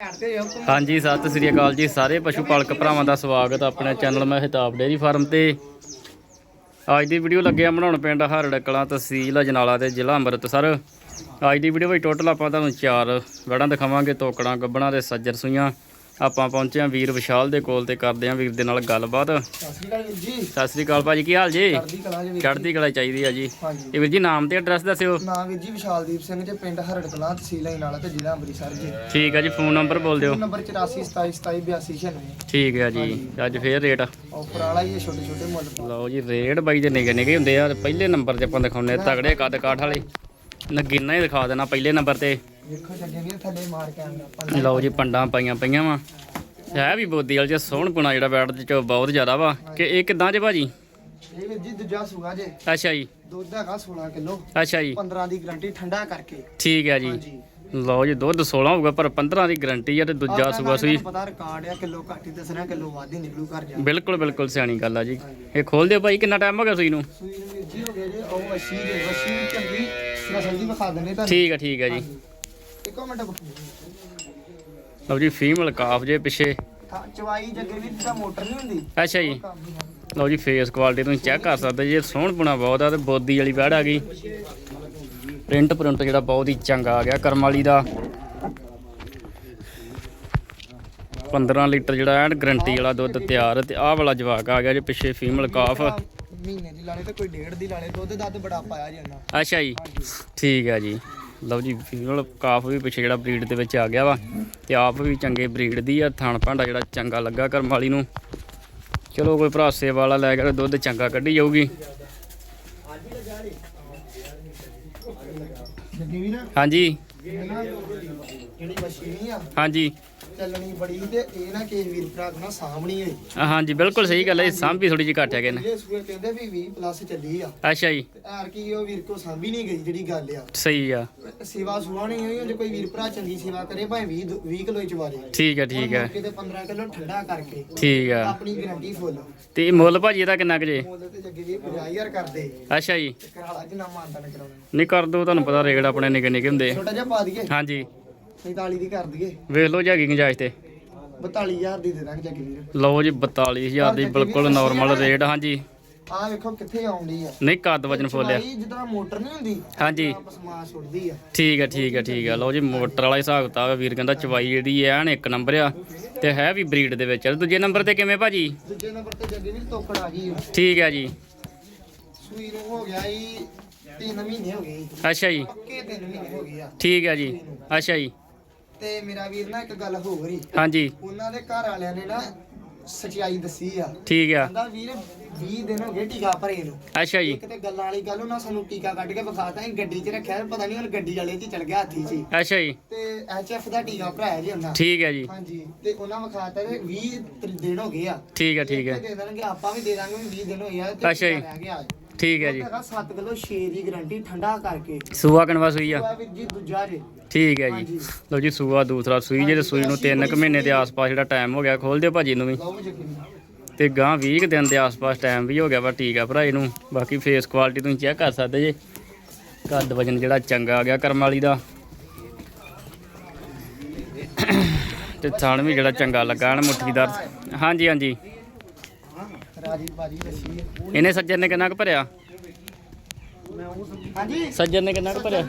ਹਾਂਜੀ, ਸਤਿ ਸ੍ਰੀ ਅਕਾਲ ਜੀ ਸਾਰੇ ਪਸ਼ੂ ਪਾਲਕ ਭਰਾਵਾਂ ਦਾ ਸਵਾਗਤ ਹੈ ਆਪਣੇ ਚੈਨਲ ਮਹਿਤਾਬ ਡੇਅਰੀ ਫਾਰਮ ਤੇ। ਅੱਜ ਦੀ ਵੀਡੀਓ ਲੱਗਿਆ ਬਣਾਉਣ ਪਿੰਡ ਹਰੜ ਕਲਾਂ ਤਹਿਸੀਲ ਅਜਨਾਲਾ ਤੇ ਜ਼ਿਲ੍ਹਾ ਅੰਮ੍ਰਿਤਸਰ। ਅੱਜ ਦੀ ਵੀਡੀਓ ਵਿੱਚ ਟੋਟਲ ਆਪਾਂ ਤੁਹਾਨੂੰ ਚਾਰ ਵੜਾਂ ਦਿਖਾਵਾਂਗੇ, ਤੋਕੜਾਂ ਗੱਬਣਾ ਤੇ ਸੱਜਰ ਸੂਈਆਂ। ਆਪਾਂ ਪਹੁੰਚੇ ਹਾਂ ਵੀਰ ਵਿਸ਼ਾਲ ਦੇ ਕੋਲ ਤੇ ਕਰਦੇ ਹਾਂ ਵੀਰ ਦੇ ਨਾਲ ਗੱਲਬਾਤ। ਸਤਿ ਸ਼੍ਰੀ ਅਕਾਲ ਵੀਰ ਜੀ। ਸਤਿ ਸ੍ਰੀ ਅਕਾਲ ਭਾਜੀ ਕੀ ਹਾਲ ਜੀ? ਚੜ੍ਹਦੀ ਕਲਾ ਚਾਹੀਦੀ ਆ ਜੀ। ਹਾਂਜੀ। ਇਹ ਵੀਰ ਜੀ ਨਾਮ ਤੇ ਐਡਰੈਸ ਦੱਸਿਓ। ਨਾਮ ਵੀਰ ਜੀ ਵਿਸ਼ਾਲਦੀਪ ਸਿੰਘ ਜੀ ਪਿੰਡ ਹਰੜ ਕਲਾਂ ਤਹਿਸੀਲ ਨਾਲਾ ਤੇ ਜ਼ਿਲ੍ਹਾ ਅੰਮ੍ਰਿਤਸਰ ਜੀ। ਠੀਕ ਆ ਜੀ ਫੋਨ ਨੰਬਰ ਬੋਲ ਦਿਓ। ਫੋਨ ਨੰਬਰ 8427278296 ਠੀਕ ਹੈ ਜੀ। ਅੱਜ ਫੇਰ ਰੇਟ। ਆਫਰ ਵਾਲਾ ਹੀ ਹੈ ਛੋਟੇ ਛੋਟੇ ਮੁੱਲ ਪਾ। ਲਓ ਜੀ ਰੇਡ ਬਾਈ ਦੇ ਨਿਗੇ ਨਿਗੇ ਹੁੰਦੇ ਆ ਪਹਿਲੇ ਨੰਬਰ ਤੇ ਆਪਾਂ ਦਿਖਾਉਨੇ ਤਗੜੇ ਕੱਦ ਕਾਠ ਵਾਲੇ। ਨਗੀਨਾ ਹੀ ਦਿਖਾ ਦੇਣਾ ਪਹਿਲੇ ਨੰਬਰ ਤੇ। ਵੇਖੋ ਜੱਗੇ ਵੀਰ ਥੱਲੇ ਮਾਰ ਕੇ ਆਉਂਦਾ। ਲਓ ਜੀ ਪੰਡਾਂ ਪਾਈਆਂ ਪਈਆਂ ਵਾ। ਹੈ। ਵੀ ਬੋਦੀ ਵਾਲ ਜੇ ਸੋਹਣਪੁਣਾ ਜਿਹੜਾ ਦੇ ਚ ਬਹੁਤ ਜ਼ਿਆਦਾ ਵਾ। ਕਿ ਇਹ ਕਿਦਾਂ ਜੇ ਭਾਜੀ? ਇਹ ਵੀਰ ਜੀ ਦੂਜਾ ਸੂਗਾ ਜੇ। ਅੱਛਾ ਜੀ। ਦੁੱਧ ਹੈਗਾ 16 ਕਿਲੋ। ਅੱਛਾ ਜੀ। 15 ਦੀ ਗਾਰੰਟੀ ਠੰਡਾ ਕਰਕੇ। ਠੀਕ ਹੈ ਜੀ। ਲਓ ਜੀ ਦੁੱਧ 16 ਹੋਊਗਾ ਪਰ 15 ਦੀ ਗਾਰੰਟੀ ਆ ਤੇ ਦੂਜਾ ਸੂਆ ਸੂਈ। ਤੁਹਾਨੂੰ ਪਤਾ ਰਿਕਾਰਡ ਆ ਕਿਲੋ ਘੱਟ ਹੀ ਦੱਸਣਾ ਕਿਲੋ ਵੱਧ ਹੀ ਨਿਕਲੂ ਘਰ ਜਾ ਬਿਲਕੁਲ ਬਿਲਕੁਲ ਸਿਆਣੀ ਗੱਲ ਆ ਜੀ। ਇਹ ਖੋਲ ਦਿਓ ਭਾਈ ਕਿੰਨਾ ਟਾਈਮ ਹੋ ਗਿਆ ਸੂਈ ਨੂੰ? ਸੂਈ ਨੂੰ ਵੀਰ ਜੀ ਹੋ ਗਏ ਜੇ ਉਹ ਵਸ਼ੀ ਦੇ ਵਸ਼ੀ ਚੰਗੀ ਨਸਲ ਦੀ ਵਿਖਾ ਦਿੰਦੇ ਤਾਂ ਠੀਕ ਹੈ ਠੀਕ ਹੈ ਜੀ। ਇੱਕੋ ਮਿੰਟ ਲਓ ਜੀ ਫੀਮੇਲ ਕਾਫ ਜੇ ਪਿੱਛੇ। ਚਵਾਈ ਜੱਗੇ ਵੀ ਤਾਂ ਮੋਟਰ ਨਹੀਂ ਹੁੰਦੀ। ਅੱਛਾ ਜੀ। ਲਓ ਜੀ ਫੇਸ ਕੁਆਲਿਟੀ ਤੁਸੀਂ ਚੈੱਕ ਕਰ ਸਕਦੇ ਜੀ ਸੋਹਣਪੁਣਾ ਬਹੁਤ ਆ ਤੇ ਬੋਦੀ ਵਾਲੀ ਵੈੜ ਆ ਗਈ। ਪ੍ਰਿੰਟ ਪ੍ਰਿੰਟ ਜਿਹੜਾ ਬਹੁਤ ਹੀ ਚੰਗਾ ਆ ਗਿਆ ਕਰਮ ਵਾਲੀ ਦਾ। 15 ਲੀਟਰ ਜਿਹੜਾ ਐਨ ਗਰੰਟੀ ਵਾਲਾ ਦੁੱਧ ਤਿਆਰ ਤੇ ਆਹ ਵਾਲਾ ਜਵਾਕ ਆ ਗਿਆ ਜੀ ਪਿੱਛੇ ਫੀਮੇਲ ਕਾਫ ਮਹੀਨੇ ਦੀ ਲਾਲੇ ਤੇ ਕੋਈ ਡੇਢ ਦੀ ਲਾਲੇ ਦੁੱਧ ਦੱਧ ਬੜਾ ਪਾਇਆ ਜੀ ਅੱਛਾ ਜੀ। ਠੀਕ ਹੈ ਜੀ। ਲਓ ਜੀ ਫੀਮੇਲ ਕਾਫ ਵੀ ਪਿੱਛੇ ਜਿਹੜਾ ਬਰੀਡ ਦੇ ਵਿੱਚ ਆ ਗਿਆ ਵਾ ਤੇ ਆਪ ਵੀ ਚੰਗੇ ਬਰੀਡ ਦੀ ਆ ਥਣ ਭਾਂਡਾ ਜਿਹੜਾ ਚੰਗਾ ਲੱਗਾ ਕਰਮ ਵਾਲੀ ਨੂੰ। ਚਲੋ ਕੋਈ ਭਰਾ ਸੇਵਾ ਵਾਲਾ ਲੈ ਕੇ ਦੁੱਧ ਚੰਗਾ ਕੱਢੀ ਜਾਊਗੀ। ਹਾਂਜੀ। ਹਾਂਜੀ। ਚੱਲਣੀ ਬੜੀ ਤੇ ਇਹ ਨਾ ਕਿਸੇ ਵੀਰ ਭਰਾ ਕੋਲ ਨਾ ਸਾਹਮਣੀ ਹੋਈ। ਹਾਂਜੀ ਬਿਲਕੁਲ ਸਹੀ ਗੱਲ ਹੈ ਸਾਂਭੀ ਥੋੜੀ ਜਿਹੀ ਘੱਟ ਹੈਗੇ ਨੇ। ਇਹ ਸੂਏ ਕਹਿੰਦੇ ਵੀ 20 ਪਲੱਸ ਚੱਲੀ ਆ। ਅੱਛਾ ਜੀ। ਐਰ ਕੀ ਉਹ ਵੀਰ ਕੋ ਸਾਂਭੀ ਨਹੀਂ ਗਈ ਜਿਹੜੀ ਗੱਲ ਆ। ਸਹੀ ਆ। ਸੇਵਾ ਸੁਆ ਨਹੀਂ ਹੋਈ ਜੇ ਕੋਈ ਵੀਰ ਭਰਾ ਚੰਗੀ ਸੇਵਾ ਕਰੇ ਭਾਵੇਂ 20 20 ਕਿਲੋ ਹੀ ਚਵਾਰੇ ਠੀਕ ਹੈ ਠੀਕ ਹੈ ਕਿਤੇ 15 ਕਿਲੋ ਠੰਡਾ ਕਰਕੇ ਠੀਕ ਆ। ਆਪਣੀ ਗਰੰਟੀ ਫੁੱਲ ਤੇ ਮੁੱਲ ਭਾਜੀ ਇਹਦਾ ਕਿੰਨਾ ਕੁ ਜੇ? ਮੁੱਲ ਤੇ ਜੱਗੇ ਵੀ 50000 ਕਰਦੇ। ਅੱਛਾ ਜੀ। ਕਰਾਲਾ ਜਿੰਨਾ ਮਾਨਤਾ ਨੇ ਕਰਾਉਣਾ। ਨਹੀਂ ਕਰ ਦੋ ਤੁਹਾਨੂੰ ਪਤਾ ਰੇਗੜ ਆਪਣੇ ਨਿੱਕੇ ਨਿੱਕੇ ਹੁੰਦੇ ਛੋਟਾ ਜਿਹਾ ਪਾ ਦਈਏ। ਹਾਂਜੀ। 45 ਦੀ ਕਰ ਦਈਏ। ਵੇਖ ਲਓ ਜਾਗੀ ਗੁੰਜਾਇਸ਼ ਤੇ। 42000 ਦੀ ਦੇ ਦਾਂਗੇ ਜੱਗੇ ਵੀਰ ਲਓ ਜੀ 42000 ਦੀ ਬਿਲਕੁਲ ਨਾਰਮਲ ਰੇਟ ਹਾਂਜੀ। ਆਹ ਵੇਖੋ ਕਿੱਥੇ ਆਉਂਦੀ ਆ। ਨਹੀਂ ਕੱਦ ਵਜਨ ਫੋਲਿਆ ਜਿੱਦਾਂ ਮੋਟਰ ਨਹੀਂ ਹੁੰਦੀ ਹਾਂਜੀ। ਸੁੱਟਦੀ ਆ। ਠੀਕ ਹੈ ਠੀਕ ਠੀਕ ਹੈ ਲਓ ਜੀ ਮੋਟਰ ਵਾਲਾ ਹਿਸਾਬ ਹੈ ਵੀਰ ਕਹਿੰਦਾ ਚਵਾਈ ਜਿਹੜੀ ਐ ਐਨ ਇੱਕ ਨੰਬਰ ਆ। ਤੇ ਹੈ ਵੀ ਬਰੀਡ ਦੇ ਵਿੱਚ। ਦੂਜੇ ਨੰਬਰ ਤੇ ਕਿਵੇਂ ਭਾਜੀ? ਦੂਜੇ ਨੰਬਰ ਤੇ ਜੱਗੇ ਵੀਰ ਤੋਕੜ ਆ ਗਈ। ਠੀਕ ਹੈ ਜੀ। ਸੂਈ ਨੂੰ ਹੋ ਗਿਆ ਈ 3 ਮਹੀਨੇ ਹੋ ਗਏ। ਅੱਛਾ ਜੀ। ਪੱਕੇ 3 ਮਹੀਨੇ ਹੋ ਗਏ ਆ। ਠੀਕ ਹੈ ਜੀ। ਅੱਛਾ ਜੀ। ਤੇ ਮੇਰਾ ਵੀਰ ਨਾ ਇੱਕ ਗੱਲ ਹੋ ਰਹੀ ਹਾਂਜੀ। ਉਹਨਾਂ ਦੇ ਘਰ ਵਾਲਿਆਂ ਨੇ ਨਾ ਸਚਾਈ ਦੱਸੀ ਆ। ਠੀਕ ਆ। ਕਹਿੰਦਾ ਵੀਰ 20 ਦਿਨ ਹੋ ਗਏ ਟੀਕਾ ਭਰੇ ਨੂੰ। ਅੱਛਾ ਜੀ। ਇੱਕ ਤੇ ਗੱਲਾਂ ਵਾਲੀ ਗੱਲ ਉਹਨਾਂ ਸਾਨੂੰ ਟੀਕਾ ਕੱਢ ਕੇ ਵਿਖਾਤਾ ਅਸੀਂ ਗੱਡੀ 'ਚ ਰੱਖਿਆ ਪਤਾ ਨਹੀਂ ਹੁਣ ਗੱਡੀ ਵਾਲੇ 'ਚ ਚਲ ਗਿਆ ਹਾਥੀ 'ਚ ਹੀ। ਅੱਛਾ ਜੀ। ਤੇ ਐਚਐਫ ਦਾ ਟੀਕਾ ਭਰਾਇਆ ਜੀ ਉਹਨਾਂ। ਠੀਕ ਹੈ ਜੀ। ਹਾਂਜੀ। ਤੇ ਉਹਨਾਂ ਵਿਖਾਤਾ ਕਿ 20 ਤਰ- ਦਿਨ ਹੋ ਗਏ ਆ। ਠੀਕ ਹੈ ਠੀਕ ਹੈ ਤੇ ਦੇ ਦੇਣਗੇ ਆਪਾਂ ਵੀ ਦੇ ਦਾਂਗੇ ਵੀ 20 ਦਿਨ ਹੋਏ ਆ ਤੇ ਅੱਛਾ ਜੀ। ਟੀਕਾ ਰਹਿ ਗਿਆ। ਠੀਕ ਹੈ ਜੀ। ਹੈਗਾ 7 ਕਿਲੋ 6 ਦੀ ਗਾਰੰਟੀ ਠੰਡਾ ਕਰਕੇ। ਸੂਆ ਕਨਵਾ ਸੂਈ ਆ? ਉਹ ਵੀਰ ਜੀ ਦੂਜਾ ਜੇ। ਠੀਕ ਹੈ ਜੀ। ਲਓ ਜੀ ਸੂਆ ਦੂਸਰਾ ਸੂਈ ਜੇ ਤੇ ਸੂਈ ਨੂੰ 3 ਕੁ ਮਹੀਨੇ ਦੇ ਆਸ-ਪਾਸ ਜਿਹੜਾ ਟਾਈਮ ਹੋ ਗਿਆ ਖੋਲ ਦਿਓ ਭਾਜੀ ਨੂੰ ਵੀ। ਤੇ ਗਾਂ 20 ਕੁ ਦਿਨ ਦੇ ਆਸ-ਪਾਸ ਟਾਈਮ ਵੀ ਹੋ ਗਿਆ ਵਾ ਠੀਕ ਆ ਭਰਾ ਇਹਨੂੰ। ਬਾਕੀ ਫੇਸ ਕੁਆਲਿਟੀ ਤੁਸੀਂ ਚੈੱਕ ਕਰ ਸਕਦੇ ਜੇ। ਕੱਦ ਵਜਨ ਜਿਹੜਾ ਚੰਗਾ ਆ ਗਿਆ ਕਰਮ ਵਾਲੀ ਦਾ। ਤੇ ਥਣ ਵੀ ਜਿਹੜਾ ਚੰਗਾ ਲੱਗਾ ਨਾ ਮੁੱਠੀਦਾਰ ਹਾਂਜੀ ਹਾਂਜੀ। ਰਾਜੀ ਇਹਨੇ ਸੱਜਣ ਨੇ ਕਿੰਨਾ ਕੁ ਭਰਿਆ? ਹਾਂਜੀ। ਸੱਜਣ ਨੇ ਕਿੰਨਾ ਕੁ ਭਰਿਆ?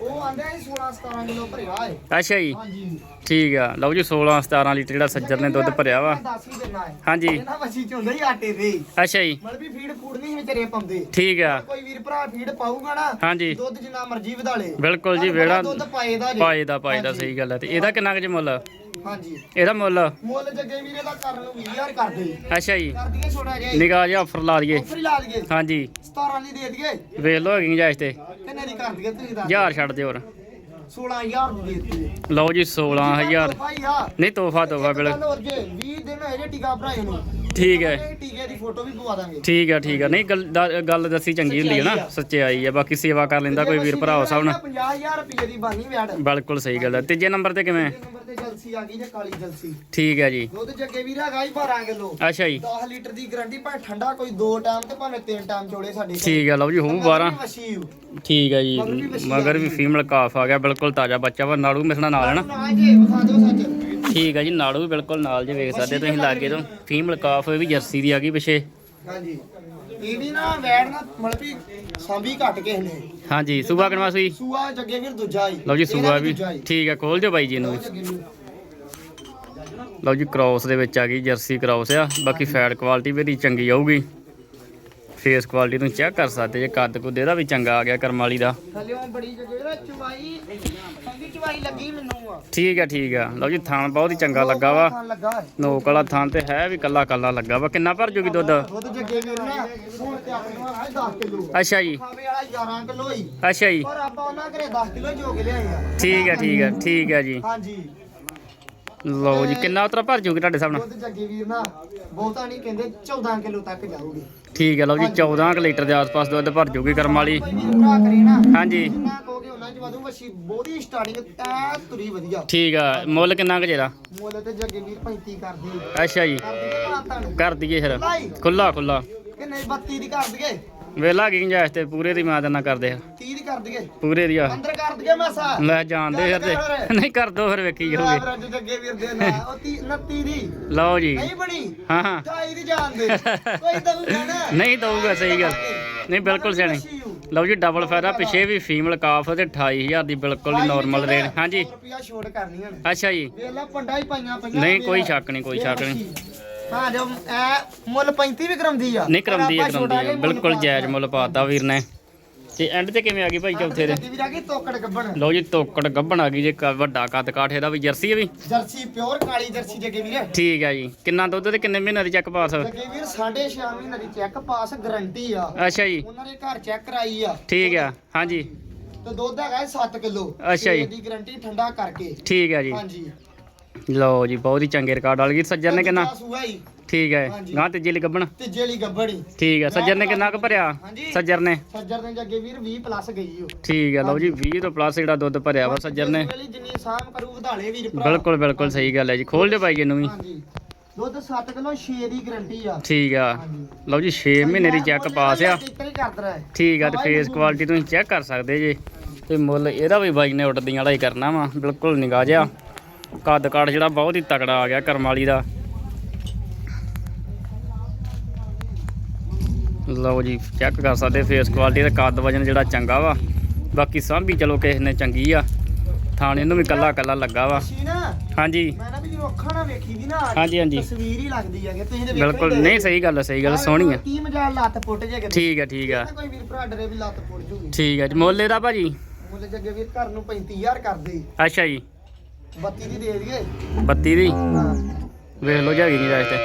ਉਹ ਆਂਦੇ 16 17 ਕਿਲੋ ਭਰਿਆ ਏ ਅੱਛਾ ਜੀ। ਹਾਂਜੀ। ਠੀਕ ਆ। ਲਓ ਜੀ 16 17 ਲੀਟਰ ਜਿਹੜਾ ਸੱਜਣ ਨੇ ਦੁੱਧ ਭਰਿਆ ਵਾ। ਮੈਂ ਦੱਸ ਹੀ ਦੇਣਾ ਹੈ ਹਾਂਜੀ। ਇਹਨਾਂ ਹੀ ਆਟੇ ਦੇ। ਅੱਛਾ ਜੀ। ਮਤਲਬ ਵੀ ਫੀਡ ਫੂਡ ਨਹੀਂ ਵਿਚਾਰੇ ਪਾਉਂਦੇ। ਠੀਕ ਆ। ਕੋਈ ਵੀਰ ਭਰਾ ਫੀਡ ਪਾਊਗਾ ਨਾ ਹਾਂਜੀ। ਦੁੱਧ ਜਿੰਨਾ ਮਰਜ਼ੀ ਵਧਾ ਲੇ। ਬਿਲਕੁਲ ਜੀ ਵੇੜਾ ਦੁੱਧ ਪਾਏ ਦਾ ਜੀ। ਪਾਏ ਦਾ ਪਾਏ ਦਾ ਸਹੀ ਗੱਲ ਹੈ ਤੇ ਇਹਦਾ ਕਿੰਨਾ ਕੁ ਜੇ ਮੁੱਲ? ਹਾਂਜੀ। ਇਹਦਾ ਮੁੱਲ? ਮੁੱਲ ਜੱਗੇ ਵੀਰੇ ਦਾ ਕਰਨ ਨੂੰ 20000 ਕਰਦੇ ਅੱਛਾ ਜੀ। ਕਰ ਦਈਏ ਛੋੜਾ ਜਿਹਾ ਨਿਗਾਹ ਜਿਹਾ ਆਫਰ ਲਾ ਦਈਏ। ਆਫਰ ਲਾ ਦਈਏ। ਹਾਂਜੀ। 17 ਦੀ ਦੇ ਦਈਏ। ਵੇਖ ਲਓ ਹੈਗੀ ਜਾਇਜ਼ ਤੇ। ਕਿੰਨੇ ਦੀ ਕਰ ਦਈਏ ਤੁਸੀਂ ਦੱਸ ਹਜ਼ਾਰ ਛੱਡ ਦਿਓ ਹੋਰ। 16000 ਦੀ ਦੇ ਦਈਏ। ਲਓ ਜੀ 16000 ਭਾਈ ਆ। ਨਹੀਂ ਤੋਹਫਾ ਤੋਹਫਾ ਬਿਲ ਗੱਲ ਹੋਰ ਜੇ 20 ਦਿਨ ਹੋਏ ਜੇ ਟੀਕਾ ਭਰਾਏ ਨੂੰ। ਠੀਕ ਹੈ। ਇਹ ਟੀਕੇ ਦੀ ਫੋਟੋ ਵੀ ਪਵਾ ਦਾਂਗੇ। ਠੀਕ ਹੈ ਠੀਕ ਹੈ। ਨਹੀਂ ਗੱਲ ਦਾ- ਗੱਲ ਦੱਸੀ ਚੰਗੀ ਹੁੰਦੀ ਹੈ ਨਾ। ਸੱਚਾਈ ਹੈ। ਬਾਕੀ ਸੇਵਾ ਕਰ ਲੈਂਦਾ ਕੋਈ ਵੀਰ ਭਰਾ ਸਾਹਿਬ ਨਾਲ। 50000 ਰੁਪਏ ਦੀ ਬਾਨੀ ਵਿਆੜ ਬਿਲਕੁਲ ਸਹੀ ਗੱਲ ਹੈ। ਤੀਜੇ ਨੰਬਰ ਤੇ ਕਿਵੇਂ? ਨੰਬਰ ਤੇ ਚੱਲ ਜਲਸੀ ਆ ਗਈ ਜੇ ਕਾਲੀ ਜਲਸੀ। ਠੀਕ ਹੈ ਜੀ। ਦੁੱਧ ਜੱਗੇ ਵੀਰ ਹੈਗਾ ਹੀ 12 ਕਿਲੋ। ਅੱਛਾ ਜੀ। 10 ਲੀਟਰ ਦੀ ਗਾਰੰਟੀ ਭਾਵੇਂ ਠੰਡਾ ਕੋਈ ਦੋ ਟਾਈਮ ਤੇ ਭਾਵੇਂ ਤਿੰਨ ਟਾਈਮ ਚੋਲੇ ਸਾਡੇ। ਠੀਕ ਹੈ ਲਓ ਜੀ ਹੂੰ 12 ਵਸ਼ੀ ਓ। ਠੀਕ ਹੈ ਜੀ। ਮਗਰ ਵੀ ਵੱਛੀ ਮਗਰ ਵੀ ਫੀਮੇਲ ਕਾਫ ਆ ਗਿਆ। ਬਿਲਕੁਲ ਤਾਜ਼ਾ ਬੱਚਾ ਵਾ। ਨਾੜੂ ਮਿਸਣਾ ਨਾਲ ਹੈ ਨਾ। ਨਾ ਜੇ ਵਿਖਾ ਦਿਓ ਸੱਚ। ਠੀਕ ਹੈ ਜੀ ਨਾੜੂ ਵੀ ਬਿਲਕੁਲ ਨਾਲ ਜੇ ਵੇਖ ਸਕਦੇ ਤੁਸੀਂ ਲਾਗੇ ਤੋਂ। ਫੀਮੇਲ ਕਾਫ ਵੀ ਜਰਸੀ ਦੀ ਆ ਗਈ ਪਿਛੇ। ਹਾਂਜੀ। ਇਹ ਵੀ ਨਾ ਵੈੜ ਨਾ ਮਤਲਬ ਵੀ ਸਾਂਭੀ ਘੱਟ ਕੇ ਨੇ। ਹਾਂਜੀ ਸੂਬਾ ਕਿਨਵਾ ਸੂਈ ਸੂਆ ਜੱਗੇ ਵੀਰ ਦੂਜਾ ਹੀ ਲਓ ਜੀ ਸੂਬਾ ਵੀ। ਠੀਕ ਹੈ ਖੋਲ ਦਿਓ ਬਾਈ ਜੀ ਇਹਨੂੰ ਲਓ ਜੀ ਕ੍ਰਾਸ ਦੇ ਵਿੱਚ ਆ ਗਈ ਜਰਸੀ ਕ੍ਰਾਸ ਆ। ਬਾਕੀ ਫੈਟ ਕੁਆਲਿਟੀ ਵੀ ਇਹਦੀ ਚੰਗੀ ਆਊਗੀ। ਫੇਸ ਕੁਆਲਿਟੀ ਤੁਸੀਂ ਚੈੱਕ ਕਰ ਸਕਦੇ ਜੇ ਕੱਦ ਕੁੱਦ ਇਹਦਾ ਵੀ ਚੰਗਾ ਆ ਗਿਆ ਕਰਮ ਵਾਲੀ ਦਾ ਥੱਲਿਓਂ ਬੜੀ ਜੱਗੇ ਵੀਰ ਚੁਵਾਈ ਚੰਗੀ ਚੁਵਾਈ ਲੱਗੀ ਮੈਨੂੰ ਆ। ਠੀਕ ਠੀਕ ਆ। ਲਓ ਜੀ ਥਾਣ ਬਹੁਤ ਹੀ ਚੰਗਾ ਲੱਗਾ ਵਾ। ਨੋਕ ਵਾਲਾ ਥਾਂ ਤੇ ਹੈ ਵੀ ਕੱਲਾ ਕੱਲਾ ਲੱਗਾ ਵਾ। ਕਿੰਨਾ ਭਰ ਜੂਗੀ ਦੁੱਧ? ਦੁੱਧ ਜੱਗੇ ਵੀਰ ਨਾ ਹੁਣ ਤੇ ਆਪਣੇ ਵਾਲਾ ਹੈ 10 ਕਿਲੋ। ਅੱਛਾ ਜੀ। ਖਾਵੇ ਵਾਲਾ 11 ਕਿਲੋ ਹੀ। ਅੱਛਾ ਜੀ। ਪਰ ਆਪਾਂ ਉਹਨਾਂ ਘਰੇ 10 ਕਿਲੋ ਜੋ ਕੇ ਲਿਆਏ ਆ। ਠੀਕ ਹੈ ਠੀਕ ਠੀਕ ਹੈ ਜੀ। ਹਾਂਜੀ। ਲਓ ਜੀ ਕਿੰਨਾ ਉਤਰਾ ਭਰ ਜੂਗੀ ਤੁਹਾਡੇ ਹਿਸਾਬ ਨਾਲ? ਦੁੱਧ ਜੱਗੇ ਵੀਰ ਨਾ ਬਹੁਤਾ ਨਹੀਂ ਕਹਿੰਦੇ 14 ਕਿਲੋ ਤੱਕ ਜਾਊਗੀ। ਠੀਕ ਹੈ ਲਓ ਜੀ 14 ਕੁ ਲੀਟਰ ਦੇ ਆਸ-ਪਾਸ ਦੁੱਧ ਭਰ ਜੂਗੀ ਕਰਮ ਵਾਲੀ। ਕੋਈ ਵੀਰ ਭਰਾ ਕਰੇ ਨਾ। ਹਾਂਜੀ। ਜਿੰਨਾ ਕਹੋਗੇ ਉਹਨਾਂ ਚ ਵਧੂ ਵਸ਼ੀ ਬਹੁਤੀ ਸਟਾਰਟਿੰਗ ਤਾਂ ਤੁਰੀ ਵਧੀਆ। ਠੀਕ ਆ ਮੁੱਲ ਕਿੰਨਾ ਕੁ ਜੇਦਾ ਮੁੱਲ ਤੇ ਜੱਗੇ ਵੀਰ 35 ਕਰਦੇ ਅੱਛਾ ਜੀ। ਕਰਦੀ ਤੇ ਭਰਾ ਤੁਹਾਨੂੰ। ਕਰ ਦਈਏ ਫਿਰ। ਲਾਈ। ਖੁੱਲਾ ਖੁੱਲਾ ਕਿ ਨਹੀਂ 32 ਦੀ ਕਰ ਦਈਏ? ਵੇਲਾ ਕੀ ਗੁੰਜਾਇਸ਼ ਤੇ ਪੂਰੇ ਦੀ ਮੈਂ ਦੇਣਾ ਕਰਦੇ ਆ। 30 ਦੀ ਕਰ ਦਈਏ। ਪੂਰੇ ਦੀ ਆ। ਅੰਦਰ ਕਰ ਦਈਏ ਮਾਸਾ। ਲੈ ਜਾਣਦੇ ਫਿਰ ਤੇ। ਨਹੀਂ ਕਰ ਦੋ ਫਿਰ ਵੇਖੀ ਜਾਓਗੇ ਐਵਰੇਜ ਜੱਗੇ ਵੀਰ ਦੇ ਨਾ। ਉਹ 30 29 ਦੀ। ਲਓ ਜੀ। ਨਹੀਂ ਬਣੀ। ਹਾਂ ਹਾਂ। 28 ਦੀ ਜਾਣ ਦੇ। ਕੋਈ ਦਊਗਾ ਨਾ ਨਹੀਂ ਦਊਗਾ ਸਹੀ ਗੱਲ। ਨਹੀਂ ਬਿਲਕੁਲ ਸਿਆਣੀ। ਲਓ ਜੀ ਡਬਲ ਫਾਇਦਾ। ਪਿਛੇ ਵੀ ਫੀਮੇਲ ਕਾਫ ਤੇ 28000 ਦੀ ਬਿਲਕੁਲ ਹੀ ਨਾਰਮਲ ਰੇਟ ਹਾਂਜੀ। ਰੁਪਿਆ ਛੋਟ ਕਰਨੀਆਂ ਅੱਛਾ ਜੀ। ਵੇਲਾ ਪੰਡਾ ਹੀ ਪਾਈਆਂ ਪਈਆਂ ਨਹੀਂ, ਕੋਈ। ਸ਼ੱਕ ਨਹੀਂ, ਕੋਈ ਸ਼ੱਕ ਨਹੀਂ। ਹਾਂ ਜੋ ਐ ਮੁੱਲ 35 ਵੀ ਕਰਾਉਂਦੀ ਆ। ਨਹੀਂ ਕਰਾਉਂਦੀ ਪਰ ਹੈ ਆਪਾਂ ਛੋਟਾ ਕਰਾਉਂਦੀ ਹੈ ਜਿਹਾ ਮੁੱਲ ਬਿਲਕੁਲ ਪਾ ਜਾਇਜ਼ ਮੁੱਲ ਪਾਤਾ ਵੀਰ ਨੇ। ਤੇ ਐਂਡ ਤੇ ਕਿਵੇਂ ਆ ਗਈ ਭਾਈ ਚੌਥੇ ਦੇ? ਜੱਗੀ ਵੀਰ ਆ ਗਈ ਤੋਕੜ ਗੱਬਣ। ਲਓ ਜੀ ਤੋਕੜ ਗੱਭਣ ਆ ਗਈ ਜੇ ਕ- ਵੱਡਾ ਕੱਦ ਕਾਠ ਇਹਦਾ ਵੀ ਜਰਸੀ ਹੈ ਵੀ? ਜਰਸੀ ਪਿਓਰ ਕਾਲੀ ਜਰਸੀ ਜੱਗੇ ਵੀਰ। ਠੀਕ ਹੈ ਜੀ। ਕਿੰਨਾ ਦੁੱਧ ਤੇ ਕਿੰਨੇ ਮਹੀਨੇ ਦੀ ਚੱਕ ਪਾਸ? ਜੱਗੇ ਵੀਰ 6.5 ਮਹੀਨੇ ਦੀ ਚੈੱਕ ਪਾਸ ਗਰੰਟੀ ਆ। ਅੱਛਾ ਜੀ। ਉਹਨਾਂ ਦੇ ਘਰ ਚੈੱਕ ਕਰਾਈ ਆ। ਠੀਕ ਆ ਹਾਂਜੀ। ਤੇ ਦੁੱਧ ਹੈਗਾ 7 ਕਿਲੋ। ਅੱਛਾ ਜੀ। ਦੀ ਗਰੰਟੀ ਠੰਡਾ ਕਰਕੇ। ਠੀਕ ਹੈ ਜੀ। ਹਾਂਜੀ। ਲਓ ਜੀ ਬਹੁਤ ਹੀ ਚੰਗੇ ਰਿਕਾਰਡ ਵਾਲੀ ਸੱਜਰ ਨੇ ਕਿੰਨਾ? ਸੂਆ ਹੀ ਠੀਕ ਹੈ ਹਾਂਜੀ। ਗਾਂ ਤੀਜੀ ਲਈ ਗੱਭਣ ਤੇ ਜੇਲੀ ਗੱਬੜੀ ਠੀਕ ਹੈ ਸੱਜਰ ਨੇ ਕਿੰਨਾ ਕੁ ਭਰਿਆ? ਹਾਂਜੀ। ਸੱਜਰ ਨੇ? ਸੱਜਰ ਦੇ ਜੱਗੇ ਵੀਰ 20 ਪਲੱਸ ਗਈ ਉਹ। ਠੀਕ ਹੈ ਲਓ ਜੀ 20 ਤੋਂ ਪਲੱਸ ਜਿਹੜਾ ਦੁੱਧ ਭਰਿਆ ਵਾ ਸੱਜਰ ਨੇ। ਵੇਲੀ ਜਿੰਨੀ ਸਾਮ ਕਰੂ ਵਧਾਲੇ ਵੀਰ ਭਰਾ। ਬਿਲਕੁਲ ਬਿਲਕੁਲ ਸਹੀ ਗੱਲ ਹੈ ਜੀ। ਖੋਲ ਦਿਓ ਭਾਈ ਇਹਨੂੰ ਵੀ। ਹਾਂਜੀ। ਦੁੱਧ 7 ਕਿਲੋ 6 ਦੀ ਗਰੰਟੀ ਆ। ਠੀਕ ਆ। ਲਓ ਜੀ 6 ਮਹੀਨੇ ਦੀ ਚੈੱਕ ਪਾਸ ਆ। ਕਿਤਨੇ ਕਰਦਾ ਹੈ। ਠੀਕ ਆ ਤੇ ਫੇਸ ਕੁਆਲਿਟੀ ਤੁਸੀਂ ਚੈੱਕ ਕਰ ਸਕਦੇ ਜੇ। ਤੇ ਮੁੱਲ ਇਹਦਾ ਵੀ ਬਾਈ ਨੇ ਉੱਡਦੀਆਂ ਵਾਲਾ ਹੀ ਕਰਨਾ ਵਾ। ਬਿਲਕੁਲ ਨਿਗਾਹ ਜਿਹਾ। ਕੱਦ ਕਾਠ ਜਿਹੜਾ ਬਹੁਤ ਹੀ ਤਕੜਾ ਆ ਗਿਆ ਕਰਮ ਵਾਲੀ ਦਾ। ਲਓ ਜੀ ਚੈੱਕ ਕਰ ਸਕਦੇ ਫੇਸ ਕੁਆਲਿਟੀ ਤੇ ਕੱਦ ਵਜਨ ਜਿਹੜਾ ਚੰਗਾ ਵਾ। ਬਾਕੀ ਸਾਂਭੀ ਚਲੋ ਕਿਸੇ ਨੇ ਚੰਗੀ ਆ। ਥਾਣੇ ਨੂੰ ਵੀ ਕੱਲਾ ਕੱਲਾ ਲੱਗਾ ਵਾ। ਹਾਂਜੀ। ਮੈਂ ਨਾ ਵੀ ਜਦੋਂ ਅੱਖਾਂ ਨਾਲ ਵੇਖੀ ਦੀ ਨਾ ਹਾਂਜੀ, ਹਾਂਜੀ। ਤਸਵੀਰ ਹੀ ਲੱਗਦੀ ਹੈ ਕਿ ਤੁਸੀਂ ਤੇ ਬਿਲਕੁਲ। ਨਹੀਂ ਸਹੀ ਗੱਲ ਸਹੀ ਗੱਲ ਸੋਹਣੀ ਆ। ਕੀ ਮਜਾਲ ਲੱਤ ਪੁੱਟ ਜੇ ਠੀਕ ਆ ਠੀਕ ਆ। ਕੋਈ ਵੀਰ ਭਰਾ ਡਰੇ ਵੀ ਲੱਤ ਪੁੱਟ ਜੂਗੀ। ਠੀਕ ਆ ਜੀ। ਮੁੱਲ ਇਹਦਾ ਭਾਜੀ? ਮੁੱਲ ਜੱਗੇ ਵੀਰ ਘਰ ਨੂੰ 35000 ਕਰਦੇ ਅੱਛਾ ਜੀ। 32 ਦੀ ਦੇ ਦਈਏ। 32 ਦੀ? ਹਾਂ। ਵੇਖ ਲਓ ਜਾਗੀ ਨਹੀਂ ਰਾਜ ਤੇ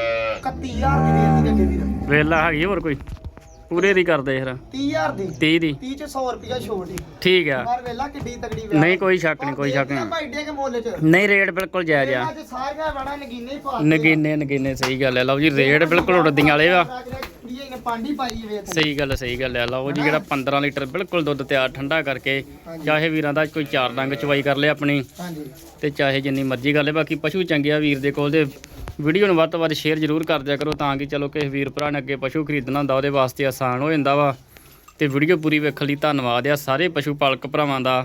31000 ਦੀ ਦੇ ਦਈਏ ਜੱਗੇ ਵੀਰ ਵੇਲਾ ਹੈਗੀ ਹੋਰ ਕੋਈ? ਪੂਰੇ ਦੀ ਕਰਦੇ ਫਿਰ। 30000 ਦੀ। 30 ਦੀ? 30 ਚ 100 ਰੁਪਿਆ ਛੋਟ ਹੀ ਠੀਕ ਆ। ਪਰ ਵੇਲਾ ਕਿੱਡੀ ਤਗੜੀ ਨਹੀਂ ਕੋਈ ਸ਼ੱਕ ਨਹੀਂ ਕੋਈ ਸ਼ੱਕ ਨਹੀਂ। ਭਾਈ ਡੇ ਕੇ ਮੁੱਲ ਚ। ਨਹੀਂ ਰੇਟ ਬਿਲਕੁਲ ਜਾਇਜ਼ ਆ। ਅੱਜ ਸਾਰੀਆਂ ਵੜਾ ਨਗੀਨੇ ਹੀ ਪਾ ਨਗੀਨੇ ਨਗੀਨੇ ਸਹੀ ਗੱਲ ਹੈ ਲਓ ਜੀ ਰੇਟ ਬਿਲਕੁਲ ਉੜਦੀਆਂ ਵਾਲੇ ਨੇ ਪਾਂਡੀ ਪਾਈ ਵੇ ਸਹੀ ਗੱਲ ਹੈ, ਸਹੀ ਗੱਲ ਹੈ। ਲਓ ਜੀ ਜਿਹੜਾ 15 ਲੀਟਰ ਬਿਲਕੁਲ ਦੁੱਧ ਤਿਆਰ ਠੰਡਾ ਕਰਕੇ ਚਾਹੇ ਵੀਰਾਂ ਦਾ ਕੋਈ ਚਾਰ ਡੰਗ ਚਵਾਈ ਕਰ ਲਿਆ ਆਪਣੀ ਹਾਂਜੀ। ਤੇ ਚਾਹੇ ਜਿੰਨੀ ਮਰਜ਼ੀ ਕਰ ਲੈ ਬਾਕੀ ਪਸ਼ੂ ਚੰਗੇ ਆ ਵੀਰ ਦੇ ਕੋਲ ਦੇ ਵੀਡੀਓ ਨੂੰ ਵੱਧ ਤੋਂ ਵੱਧ ਸ਼ੇਅਰ ਜ਼ਰੂਰ ਕਰ ਦਿਆ ਕਰੋ ਤਾਂ ਕਿ ਚਲੋ ਕਿਸੇ ਵੀਰ ਭਰਾ ਨੇ ਅੱਗੇ ਪਸ਼ੂ ਖਰੀਦਣਾ ਹੁੰਦਾ ਉਹਦੇ ਵਾਸਤੇ ਆਸਾਨ ਹੋ ਜਾਂਦਾ ਵਾ। ਤੇ ਵੀਡੀਓ ਪੂਰੀ ਵੇਖਣ ਲਈ ਧੰਨਵਾਦ ਆ ਸਾਰੇ ਪਸ਼ੂ ਪਾਲਕ ਭਰਾਵਾਂ ਦਾ।